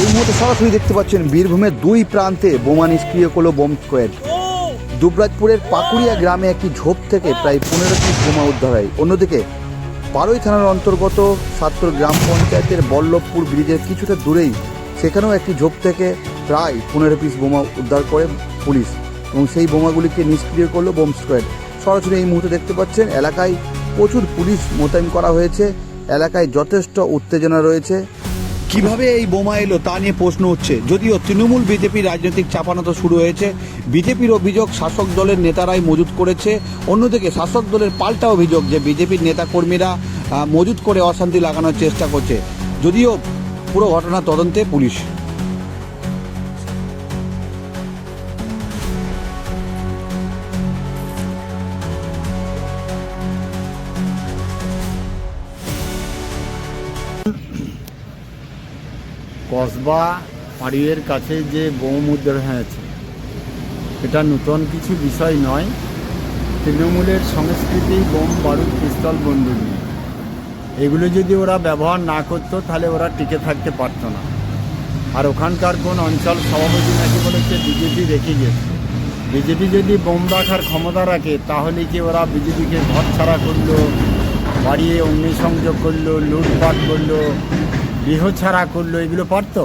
এই মুহূর্তে সরাসরি দেখতে পাচ্ছেন বীরভূমের দুই প্রান্তে বোমা নিষ্ক্রিয় করল বোম স্কোয়াড। দুবরাজপুরের পাকুড়িয়া গ্রামে একটি ঝোপ থেকে প্রায় পনেরো পিস বোমা উদ্ধার হয়। অন্যদিকে বারোই থানার অন্তর্গত সাত্তর গ্রাম পঞ্চায়েতের বল্লভপুর ব্রিজের কিছুটা দূরেই সেখানেও একটি ঝোপ থেকে প্রায় পনেরো পিস বোমা উদ্ধার করে পুলিশ এবং সেই বোমাগুলিকে নিষ্ক্রিয় করল বোম স্কোয়াড। সরাসরি এই মুহূর্তে দেখতে পাচ্ছেন এলাকায় প্রচুর পুলিশ মোতায়েন করা হয়েছে। এলাকায় যথেষ্ট উত্তেজনা রয়েছে। কীভাবে এই বোমা এলো তা নিয়ে প্রশ্ন উঠছে। যদিও তৃণমূল বিজেপির রাজনৈতিক চাপানো শুরু হয়েছে, বিজেপির অভিযোগ শাসক দলের নেতারাই মজুত করেছে, অন্যদিকে শাসক দলের পাল্টা অভিযোগ যে বিজেপির নেতাকর্মীরা মজুত করে অশান্তি লাগানোর চেষ্টা করছে। যদিও পুরো ঘটনা তদন্তে পুলিশ। কসবা পাড়িয়ের কাছে যে বোম উদ্ধার হয়েছে, এটা নতুন কিছু বিষয় নয়। তৃণমূলের সংস্কৃতি, বোম, বারুদ, পিস্তল, বন্দুক এগুলো যদি ওরা ব্যবহার না করতো, তাহলে ওরা টিকে থাকতে পারতো না। আর ওখানকার কোন অঞ্চল সভাপতি নাকি বলেছে, বিজেপি রেখে গেছে। বিজেপি যদি বোম রাখার ক্ষমতা রাখে, তাহলে কি ওরা বিজেপিকে ঘর ছাড়া করল, বাড়িয়ে অগ্নিসংযোগ করল, লুটপাট করল ছাড়া করল, এগুলো পারতো?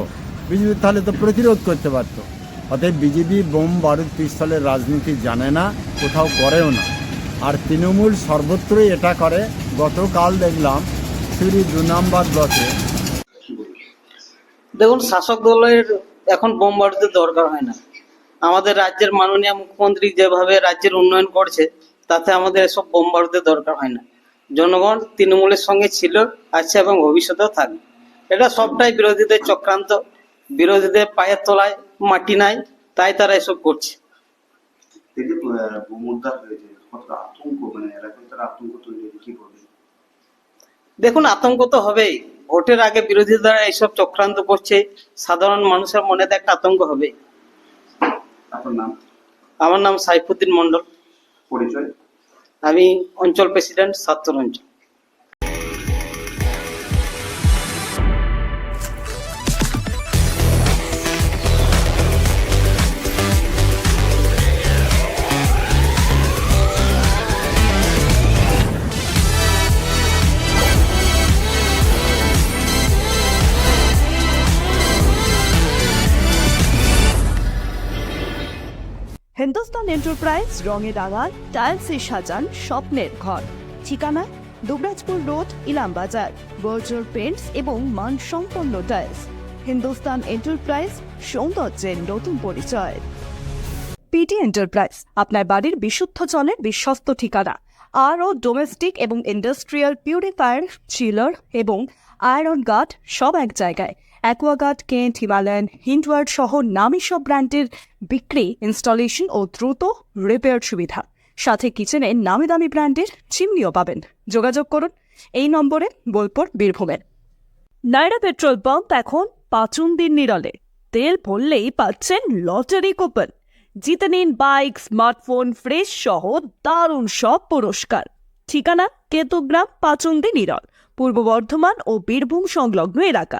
বিজেপি তাহলে তো প্রতিরোধ করতে পারতো। অতএব বিজেপি বোম বারুদ পিস্তলের রাজনীতি জানে না, কোথাও করেও না। আর তৃণমূল সর্বত্রই এটা করে। গতকাল দেখলাম সিউড়ি দু নম্বর ব্লকে দেখুন, শাসক দলের এখন বোম বারুদের দরকার হয় না। আমাদের রাজ্যের মাননীয় মুখ্যমন্ত্রী যেভাবে রাজ্যের উন্নয়ন করছে, তাতে আমাদের এসব বোম বারুদের দরকার হয় না। জনগণ তৃণমূলের সঙ্গে ছিল, আছে এবং ভবিষ্যতেও থাকবে। এটা সবটাই বিরোধীদের চক্রান্ত। বিরোধীদের পায়ের তলায় মাটি নাই তাই তারা এসব করছে। মানে দেখুন আতঙ্ক তো হবেই। ভোটের আগে বিরোধী দ্বারা এইসব চক্রান্ত করছে সাধারণ মানুষের মনে তো একটা আতঙ্ক নাম? আমার নাম সাইফুদ্দিন মন্ডল পরিচয়? আমি অঞ্চল প্রেসিডেন্ট সাত্তর অঞ্চল। এন্টারপ্রাইজ রঙে রাঙান টাইলসে সাজান স্বপ্নের ঘর। ঠিকানা, দুবরাজপুর রোড ইলামবাজার বর্জর পেন্টস এবং মানসম্পন্ন টাইলস হিন্দুস্তান এন্টারপ্রাইজ সৌন্দর্যের নতুন পরিচয়। পিটি এন্টারপ্রাইজ আপনার বাড়ির বিশুদ্ধ জলের বিশ্বস্ত ঠিকানা। আর ও ডোমেস্টিক এবং ইন্ডাস্ট্রিয়াল পিউরিফায়ার চিলার এবং আয়রন গার্ড সব এক জায়গায়। অ্যাকোয়াগার্ড, কেন্ট, হিমালয়ান, হিন্ডওয়ার্ড সহ নামী সব ব্র্যান্ডের বিক্রি, ইনস্টলেশন ও দ্রুত রিপেয়ার সুবিধা। সাথে কিচেনে নামি দামি ব্র্যান্ডের চিমনিও পাবেন। যোগাযোগ করুন এই নম্বরে বোলপুর, বীরভূমের। নাইরা পেট্রোল পাম্প এখন পাঁচুন দিন নিরলে। তেল ভরলেই পাচ্ছেন লটারি কুপন। জিতে নিন বাইক, স্মার্টফোন ফ্রেশ সহ দারুণ সব পুরস্কার। ঠিকানা কেতুগ্রাম পাচুন্দি নিরল, পূর্ব বর্ধমান ও বীরভূম সংলগ্ন এলাকা।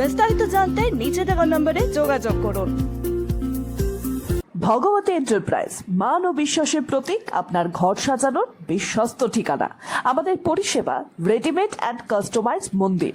বিস্তারিত জানতে নিচে দেওয়া নম্বরে যোগাযোগ করুন। ভগবতী এন্টারপ্রাইজ, মান ও বিশ্বাসের প্রতীক, আপনার ঘর সাজানোর বিশ্বস্ত ঠিকানা। আমাদের পরিষেবা রেডিমেড অ্যান্ড কাস্টমাইজ মন্দির।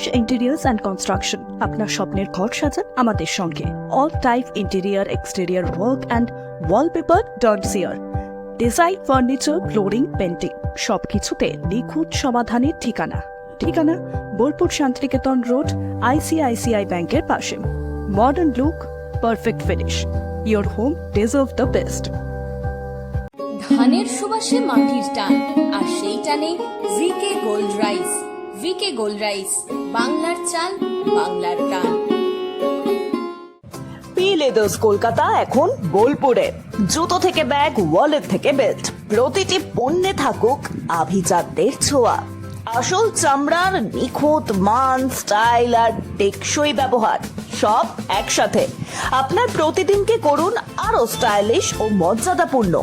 Ghosh interiors and construction আপনার স্বপ্নের ঘর সাজান আমাদের সঙ্গে। All type interior exterior work and wallpaper dot chair design furniture flooring painting সবকিছুতে নিখুঁত সমাধানের ঠিকানা। ঠিকানা বোলপুর শান্তিনিকেতন রোড আইসিআইসিআই ব্যাংকের পাশে। Modern look perfect finish your home deserve the best ধানের সুবাসে মাটির টান, আর সেই টানে VK gold rice VK gold rice, বাংলার চাল, বাংলার প্রাণ। পি লেদার্স কলকাতা এখন বোলপুরে। জুতো থেকে ব্যাগ ওয়ালেট থেকে বেল্ট প্রতিটি পণ্যে থাকুক আভিজাতদের ছোঁয়া। আসল চামড়ার নিখুঁত মান স্টাইল আর টেকসই ব্যবহার, সব একসাথে। আপনার প্রতিদিনকে করুন আরও স্টাইলিশ ও মর্যাদাপূর্ণ।